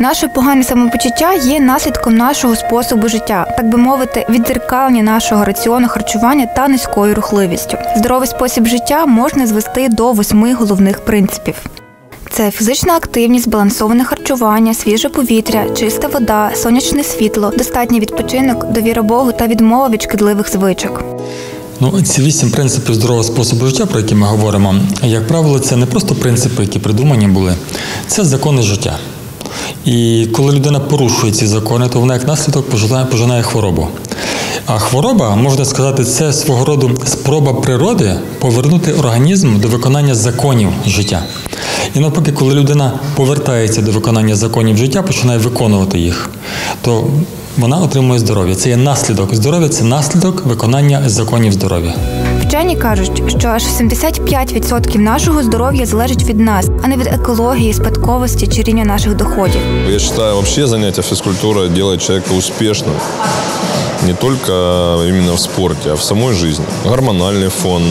Наше погане самопочуття є наслідком нашого способу життя, так би мовити, віддзеркалення нашого раціону харчування та низькою рухливістю. Здоровий спосіб життя можна звести до восьми головних принципів. Це фізична активність, збалансоване харчування, свіже повітря, чиста вода, сонячне світло, достатній відпочинок, довіра Богу та відмова від шкідливих звичок. Ну, ці вісім принципів здорового способу життя, про які ми говоримо, як правило, це не просто принципи, які придумані були, це закони життя. І коли людина порушує ці закони, то вона як наслідок пожинає, пожинає хворобу. А хвороба, можна сказати, це свого роду спроба природи повернути організм до виконання законів життя. І навпаки, коли людина повертається до виконання законів життя, починає виконувати їх, то вона отримує здоров'я. Це є наслідок. Здоров'я це наслідок виконання законів здоров'я. Вчені кажуть, що аж 75% нашого здоров'я залежить від нас, а не від екології, спадковості чи рівня наших доходів. Я вважаю, взагалі заняття фізкультурою робить человека успішним. Не только именно в спорте, а в самой жизни. Гормональный фон,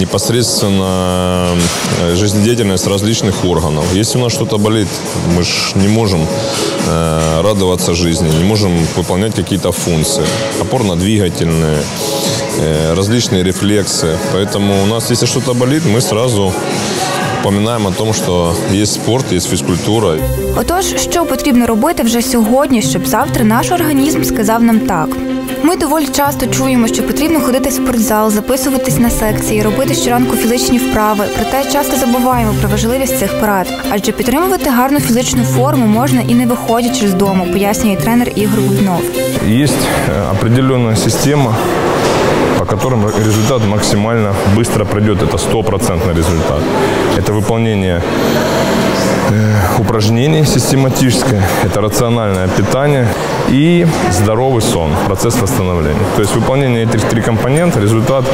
непосредственно э, жизнедеятельность различных органов. Если у нас что-то болит, мы же не можем э, радоваться жизни, не можем выполнять какие-то функции, опорно-двигательные, э, различные рефлексы. Поэтому у нас, если что-то болит, мы сразу упоминаем о том, что есть спорт, есть физкультура. Отож, що потрібно робити вже сьогодні, щоб завтра наш організм сказав нам так. Ми доволі часто чуємо, що потрібно ходити в спортзал, записуватись на секції, робити щоранку фізичні вправи. Проте часто забуваємо про важливість цих порад, адже підтримувати гарну фізичну форму можна і не виходячи з дому, пояснює тренер Ігор Гуднов. Есть э, определенная система, по которым результат максимально быстро пройдет. Это стопроцентный результат. Это выполнение э, упражнений систематическое, это рациональное питание и здоровый сон, процесс восстановления. То есть выполнение этих три компонента результат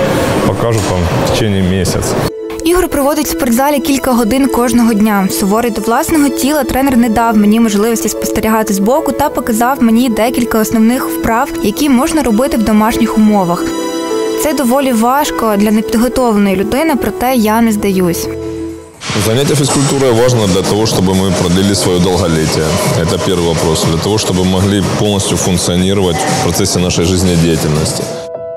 покажут вам в течение месяца. Ігор проводить в спортзалі кілька годин кожного дня. Суворий до власного тіла тренер не дав мені можливості спостерігати збоку та показав мені декілька основних вправ, які можна робити в домашніх умовах. Це доволі важко для непідготовленої людини, проте я не здаюсь. Занятие физкультурой важно для того, чтобы мы продлили свое долголетие. Это первый вопрос. Для того, чтобы могли полностью функционировать в процессе нашей жизнедеятельности.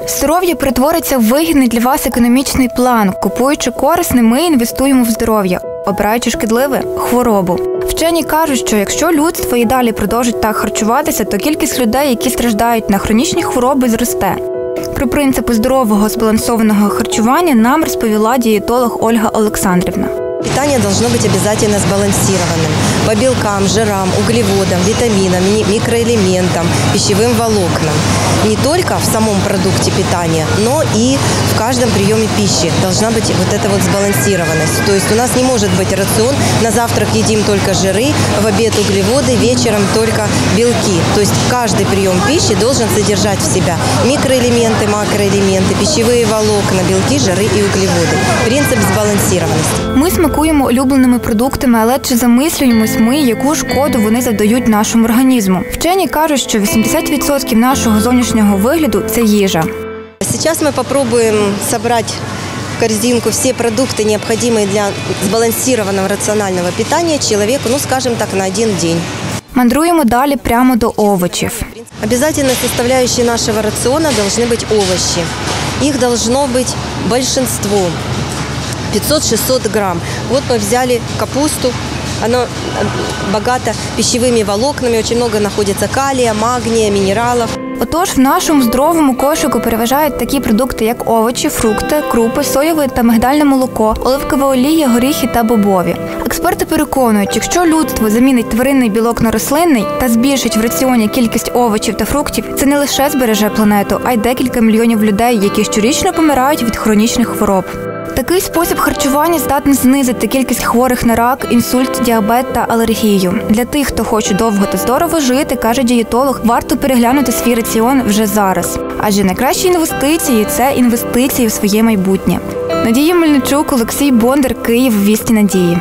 Здоров'я перетвориться в вигідний для вас економічний план. Купуючи корисне, ми інвестуємо в здоров'я, обираючи шкідливе хворобу. Вчені кажуть, що якщо людство і далі продовжить так харчуватися, то кількість людей, які страждають на хронічні хвороби, зросте. Про принципи здорового збалансованого харчування нам розповіла дієтолог Ольга Олександрівна. Питание должно быть обязательно сбалансированным по белкам, жирам, углеводам, витаминам, ми- микроэлементам, пищевым волокнам. Не только в самом продукте питания, но и в каждом приеме пищи должна быть вот эта вот сбалансированность. То есть у нас не может быть рацион, на завтрак едим только жиры, в обед углеводы, вечером только белки. То есть каждый прием пищи должен содержать в себя микроэлементы, макроэлементы, пищевые волокна, белки, жиры и углеводы. Принцип сбалансированности. Ми смакуємо улюбленими продуктами, але чи замислюємось ми, яку шкоду вони завдають нашому організму? Вчені кажуть, що 80% нашого зовнішнього вигляду це їжа. Сейчас мы попробуем собрать в корзинку все продукты, необходимые для сбалансированного рационального питания человеку, ну, скажем так, на один день. Мандруємо далі прямо до овочів. Обязательной составляющей нашего рациона должны быть овощи. Их должно быть большинство. 500-600 грамм. Вот мы взяли капусту. Она э, богата пищевыми волокнами, очень много находится калия, магния, минералов. Отож, в нашому здоровому кошику переважають такі продукти, як овочі, фрукти, крупи, соєве та мигдальне молоко, оливкова олія, горіхи та бобові. Експерти переконують, якщо людство замінить тваринний білок на рослинний та збільшить в раціоні кількість овочів та фруктів, це не лише збереже планету, а й декілька мільйонів людей, які щорічно помирають від хронічних хвороб. Такий спосіб харчування здатний знизити кількість хворих на рак, інсульт, діабет та алергію. Для тих, хто хоче довго та здорово жити, каже дієтолог, варто переглянути свій раціон вже зараз. Адже найкращі інвестиції це інвестиції в своє майбутнє. Надія Мельничук, Олексій Бондар, Київ, вісті надії.